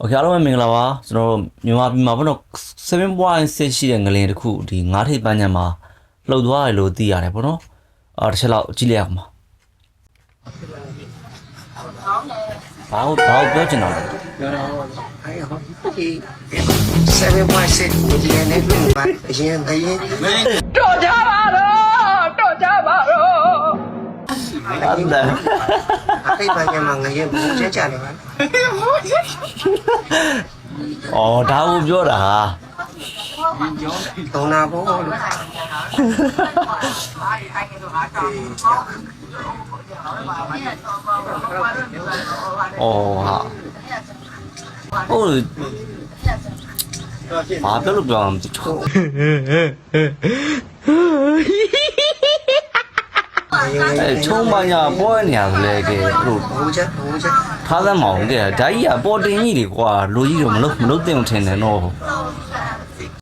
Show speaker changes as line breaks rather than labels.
โอเคအားလုံးပဲမင်္ဂလာပါကျွန်တော်တို့မြန်မာပြည်မှာဘယ်တော့7.6ရှိတဲ့ငလင်တစ်ခုဒီငါးထိပ်ပန်းညံမှာလှုပ်သွားတယ်လို့သိရတယ်ပေါ့နော်အော်တစ်ချက်လောက်ကြည့်လိုက်အောင်ပါဘာလို့ဘာလို့ပြောချင်တာလဲ
ပြောတော့အဲဟောဒီ7.6 million နဲ့ပြန်ပါအရင်ကရင်
တော်ကြ
အဲ့ဒါ
အဲ့ဘာညမှာငရင်ဘူးချက်ချတယ်ပါ
အော်ဒါကိုပြောတာဟာ
တုံနာဘောလို့
အော်ဟာဟုတ်ဘာပြောလို့ပြောအောင်မသိဘူး အဲချုံမညာပေါ်နေရတယ်လေကဲအဲ့လို
ဘူးချက်ဘူးချက်
ထားသမ်းမအောင်ကဲဒါကြီးကပေါ်တင်ကြီးတွေကွာလူကြီးတော့မလို့မလို့တင်အောင်ထင်တယ်နော်
အ